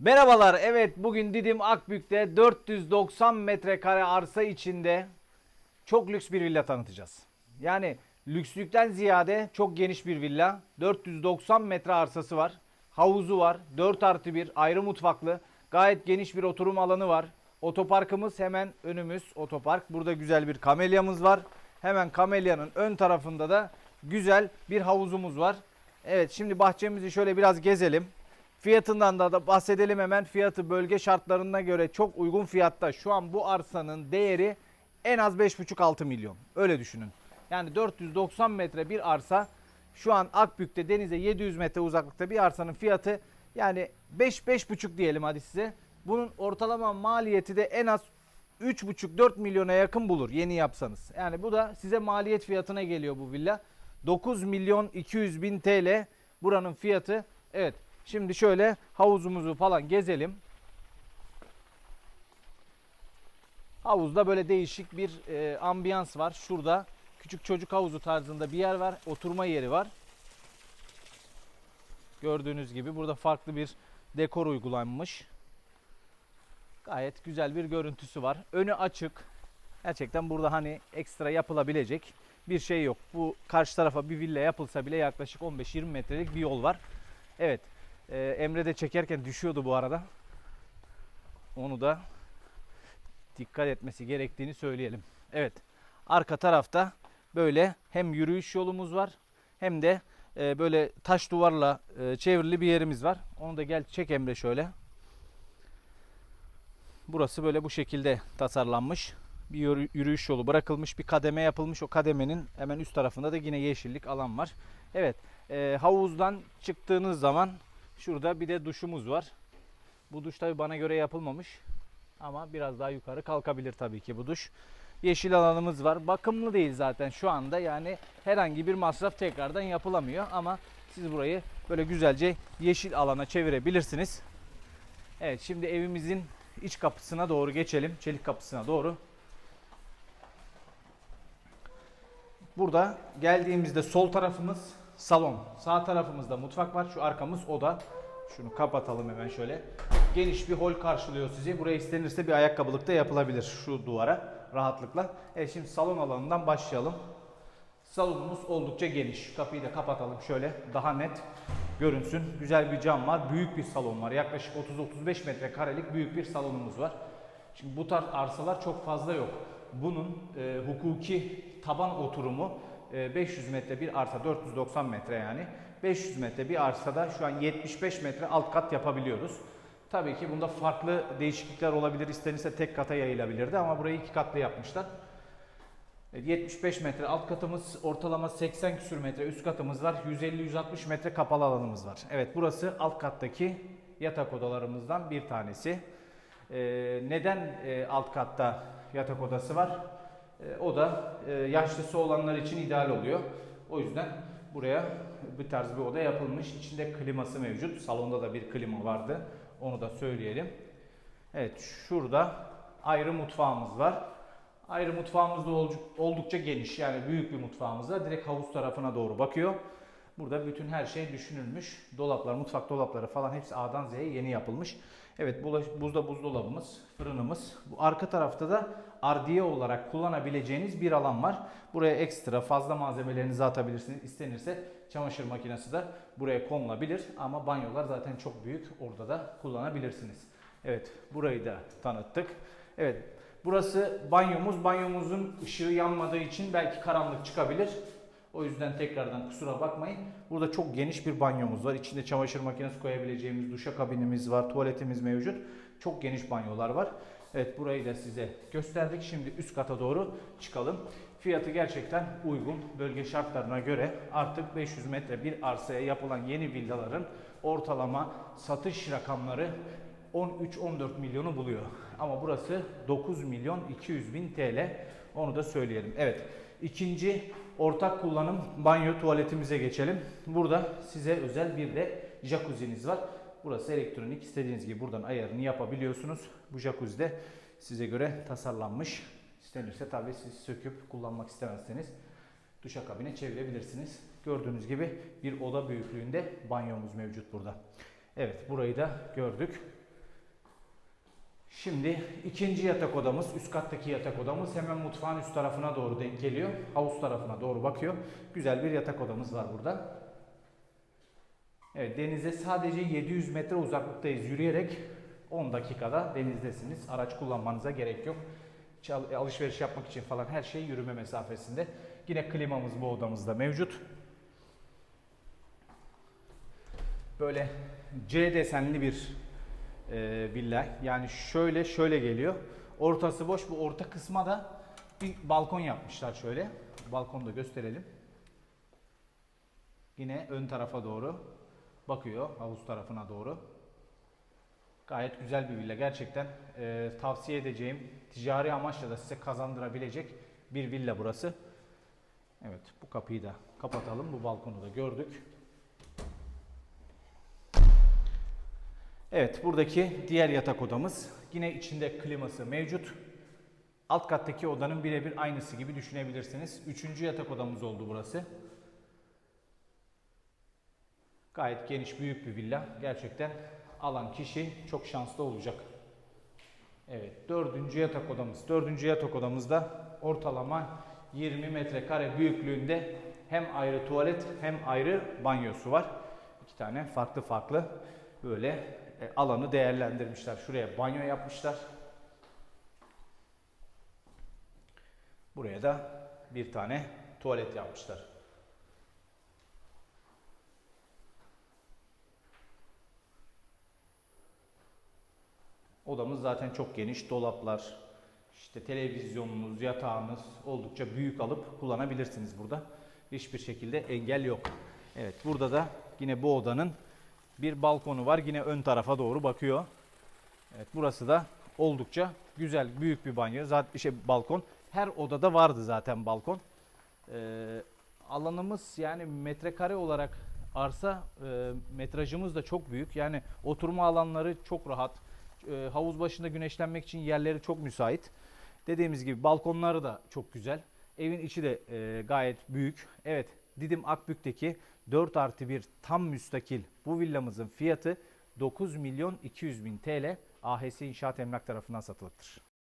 Merhabalar. Evet bugün Didim Akbük'te 490 metrekare arsa içinde çok lüks bir villa tanıtacağız. Yani lükslükten ziyade çok geniş bir villa. 490 metre arsası var. Havuzu var. 4 artı 1 ayrı mutfaklı. Gayet geniş bir oturum alanı var. Otoparkımız hemen önümüz otopark. Burada güzel bir kamelyamız var. Hemen kamelyanın ön tarafında da güzel bir havuzumuz var. Evet şimdi bahçemizi şöyle biraz gezelim. Fiyatından da, da bahsedelim hemen. Fiyatı bölge şartlarına göre çok uygun fiyatta. Şu an bu arsanın değeri en az 5,5-6 milyon. Öyle düşünün. Yani 490 metre bir arsa şu an Akbük'te denize 700 metre uzaklıkta bir arsanın fiyatı yani 5-5,5 diyelim hadi size. Bunun ortalama maliyeti de en az 3,5-4 milyona yakın bulur yeni yapsanız. Yani bu da size maliyet fiyatına geliyor bu villa. 9 milyon 200 bin TL buranın fiyatı. Evet şimdi şöyle havuzumuzu falan gezelim. Havuzda böyle değişik bir e, ambiyans var. Şurada küçük çocuk havuzu tarzında bir yer var. Oturma yeri var. Gördüğünüz gibi burada farklı bir dekor uygulanmış. Gayet güzel bir görüntüsü var. Önü açık. Gerçekten burada hani ekstra yapılabilecek bir şey yok. Bu karşı tarafa bir villa yapılsa bile yaklaşık 15-20 metrelik bir yol var. Evet. E, Emre de çekerken düşüyordu bu arada. Onu da dikkat etmesi gerektiğini söyleyelim. Evet. Arka tarafta böyle hem yürüyüş yolumuz var hem de e, böyle taş duvarla e, çevrili bir yerimiz var. Onu da gel çek Emre şöyle. Burası böyle bu şekilde tasarlanmış. Bir yürü- yürüyüş yolu bırakılmış, bir kademe yapılmış. O kademenin hemen üst tarafında da yine yeşillik alan var. Evet, e, havuzdan çıktığınız zaman şurada bir de duşumuz var. Bu duş tabi bana göre yapılmamış. Ama biraz daha yukarı kalkabilir tabii ki bu duş. Yeşil alanımız var. Bakımlı değil zaten şu anda. Yani herhangi bir masraf tekrardan yapılamıyor. Ama siz burayı böyle güzelce yeşil alana çevirebilirsiniz. Evet şimdi evimizin iç kapısına doğru geçelim. Çelik kapısına doğru. Burada geldiğimizde sol tarafımız salon. Sağ tarafımızda mutfak var. Şu arkamız oda. Şunu kapatalım hemen şöyle. Geniş bir hol karşılıyor sizi. Buraya istenirse bir ayakkabılık da yapılabilir şu duvara rahatlıkla. Evet şimdi salon alanından başlayalım. Salonumuz oldukça geniş. Kapıyı da kapatalım şöyle daha net görünsün. Güzel bir cam var. Büyük bir salon var. Yaklaşık 30-35 metrekarelik büyük bir salonumuz var. Şimdi bu tarz arsalar çok fazla yok. Bunun e, hukuki taban oturumu 500 metre bir arsa 490 metre yani. 500 metre bir arsada şu an 75 metre alt kat yapabiliyoruz. Tabii ki bunda farklı değişiklikler olabilir. İstenirse tek kata yayılabilirdi ama burayı iki katlı yapmışlar. Evet, 75 metre alt katımız, ortalama 80 küsür metre üst katımız var. 150-160 metre kapalı alanımız var. Evet burası alt kattaki yatak odalarımızdan bir tanesi. Ee, neden e, alt katta yatak odası var? E, o da e, yaşlısı olanlar için ideal oluyor. O yüzden buraya bir tarz bir oda yapılmış. İçinde kliması mevcut. Salonda da bir klima vardı. Onu da söyleyelim. Evet şurada ayrı mutfağımız var. Ayrı mutfağımız da ol- oldukça geniş yani büyük bir mutfağımız var. Direkt havuz tarafına doğru bakıyor. Burada bütün her şey düşünülmüş. Dolaplar, mutfak dolapları falan hepsi A'dan Z'ye yeni yapılmış. Evet buzda buzdolabımız, fırınımız. Bu arka tarafta da ardiye olarak kullanabileceğiniz bir alan var. Buraya ekstra fazla malzemelerinizi atabilirsiniz. İstenirse çamaşır makinesi de buraya konulabilir. Ama banyolar zaten çok büyük. Orada da kullanabilirsiniz. Evet burayı da tanıttık. Evet burası banyomuz. Banyomuzun ışığı yanmadığı için belki karanlık çıkabilir. O yüzden tekrardan kusura bakmayın. Burada çok geniş bir banyomuz var. İçinde çamaşır makinesi koyabileceğimiz duşakabinimiz var. Tuvaletimiz mevcut. Çok geniş banyolar var. Evet burayı da size gösterdik. Şimdi üst kata doğru çıkalım. Fiyatı gerçekten uygun. Bölge şartlarına göre artık 500 metre bir arsaya yapılan yeni villaların ortalama satış rakamları 13-14 milyonu buluyor. Ama burası 9 milyon 200 bin TL. Onu da söyleyelim. Evet. İkinci ortak kullanım banyo tuvaletimize geçelim. Burada size özel bir de jacuzzi'niz var. Burası elektronik. İstediğiniz gibi buradan ayarını yapabiliyorsunuz. Bu jacuzzi de size göre tasarlanmış. İstenirse tabii siz söküp kullanmak istemezseniz duşakabine çevirebilirsiniz. Gördüğünüz gibi bir oda büyüklüğünde banyomuz mevcut burada. Evet burayı da gördük. Şimdi ikinci yatak odamız, üst kattaki yatak odamız hemen mutfağın üst tarafına doğru denk geliyor. Havuz tarafına doğru bakıyor. Güzel bir yatak odamız var burada. Evet denize sadece 700 metre uzaklıktayız yürüyerek 10 dakikada denizdesiniz. Araç kullanmanıza gerek yok. Çal- alışveriş yapmak için falan her şey yürüme mesafesinde. Yine klimamız bu odamızda mevcut. Böyle C desenli bir e, villa. Yani şöyle şöyle geliyor. Ortası boş. Bu orta kısma da bir balkon yapmışlar şöyle. Balkonu da gösterelim. Yine ön tarafa doğru bakıyor. Havuz tarafına doğru. Gayet güzel bir villa. Gerçekten e, tavsiye edeceğim. Ticari amaçla da size kazandırabilecek bir villa burası. Evet bu kapıyı da kapatalım. Bu balkonu da gördük. Evet buradaki diğer yatak odamız. Yine içinde kliması mevcut. Alt kattaki odanın birebir aynısı gibi düşünebilirsiniz. Üçüncü yatak odamız oldu burası. Gayet geniş büyük bir villa. Gerçekten alan kişi çok şanslı olacak. Evet dördüncü yatak odamız. Dördüncü yatak odamızda ortalama 20 metrekare büyüklüğünde hem ayrı tuvalet hem ayrı banyosu var. İki tane farklı farklı böyle alanı değerlendirmişler. Şuraya banyo yapmışlar. Buraya da bir tane tuvalet yapmışlar. Odamız zaten çok geniş. Dolaplar, işte televizyonunuz, yatağınız oldukça büyük alıp kullanabilirsiniz burada. Hiçbir şekilde engel yok. Evet burada da yine bu odanın bir balkonu var. Yine ön tarafa doğru bakıyor. Evet burası da oldukça güzel büyük bir banyo. Zaten şey balkon. Her odada vardı zaten balkon. Ee, alanımız yani metrekare olarak arsa e, metrajımız da çok büyük. Yani oturma alanları çok rahat. E, havuz başında güneşlenmek için yerleri çok müsait. Dediğimiz gibi balkonları da çok güzel. Evin içi de e, gayet büyük. Evet Didim Akbük'teki 4 artı 1 tam müstakil bu villamızın fiyatı 9 milyon 200 bin TL AHS İnşaat Emlak tarafından satılıktır.